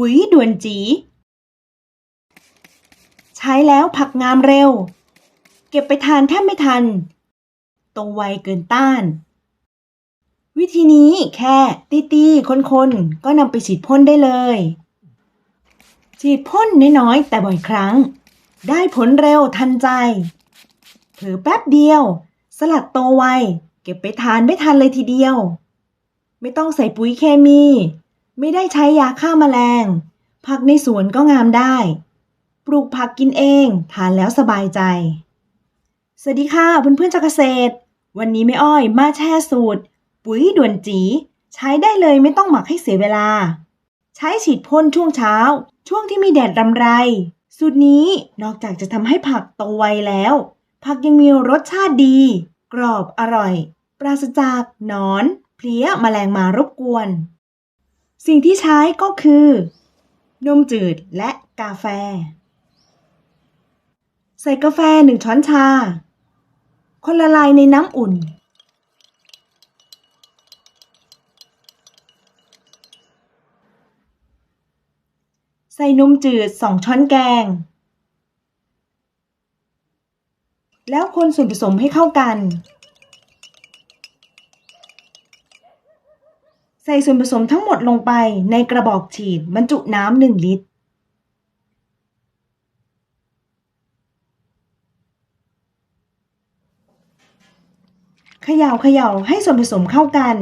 ปุ๋ยด่วนจี ใช้แล้วผักงามเร็ว เก็บไปทานแทบไม่ทัน โตไวเกินต้าน วิธีนี้แค่ตีตีๆคนๆ ก็นำไปฉีดพ่นได้เลย ฉีดพ่นน้อยๆ แต่บ่อยครั้ง ได้ผลเร็วทันใจเผลอแป๊บเดียว สลัดโตไว เก็บไปทานไม่ทันเลยทีเดียว ไม่ต้องใส่ปุ๋ยเคมี ไม่ได้ใช้ยาฆ่าแมลง ผักในสวนก็งามได้ ปลูกผักกินเอง ทานแล้วสบายใจ สวัสดีค่ะเพื่อนๆจากเกษตร วันนี้แม่อ้อยมาแช่สูตร ปุ๋ยด่วนจี ใช้ได้เลยไม่ต้องหมักให้เสียเวลา ใช้ฉีดพ่นช่วงเช้า ช่วงที่มีแดดรำไร สูตรนี้นอกจากจะทำให้ผักโตไวแล้ว ผักยังมีรสชาติดี กรอบอร่อย ปราศจากหนอน เพลี้ยแมลงมารบกวน สิ่งที่ใช้ก็คือ นมจืดและกาแฟ ใส่กาแฟหนึ่งช้อนชา คนละลายในน้ำอุ่น ใส่นมจืด2ช้อนแกง แล้วคนส่วนผสมให้เข้ากัน ใส่ส่วนผสมทั้งหมดลงไปในกระบอกฉีดบรรจุน้ำหนึ่งลิตร เขย่าเขย่าให้ส่วนผสมเข้ากัน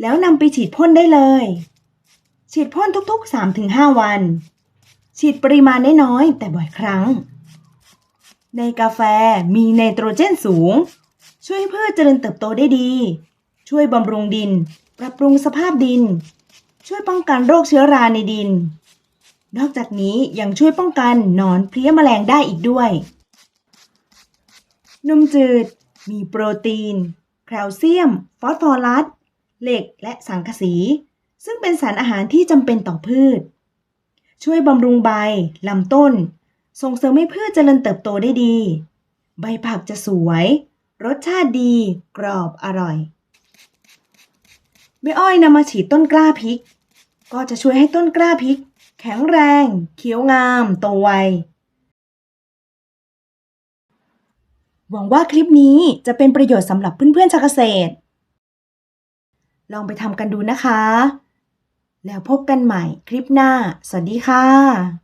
แล้วนำไปฉีดพ่นได้เลย ฉีดพ่นทุกๆ 3-5 วัน ฉีดปริมาณน้อยๆแต่บ่อยครั้ง ในกาแฟมีไนโตรเจนสูง ช่วยให้พืชเจริญเติบโตได้ดี ช่วยบำรุงดิน ปรับปรุงสภาพดิน ช่วยป้องกันโรคเชื้อราในดิน นอกจากนี้ยังช่วยป้องกันหนอนเพลี้ยแมลงได้อีกด้วย นมจืด มีโปรตีน แคลเซียม ฟอสฟอรัส เหล็ก และสังกะสี ซึ่งเป็นสารอาหารที่จำเป็นต่อพืช ช่วยบำรุงใบลำต้น ส่งเสริมให้พืชเจริญเติบโตได้ดี ใบผักจะสวย รสชาติดี กรอบอร่อย แม่อ้อยนำมาฉีดต้นกล้าพริก ก็จะช่วยให้ต้นกล้าพริก แข็งแรง เขียวงามโตไวหวังว่าคลิปนี้จะเป็นประโยชน์สำหรับเพื่อนๆชาวเกษตร ลองไปทำกันดูนะคะ แล้วพบกันใหม่คลิปหน้า สวัสดีค่ะ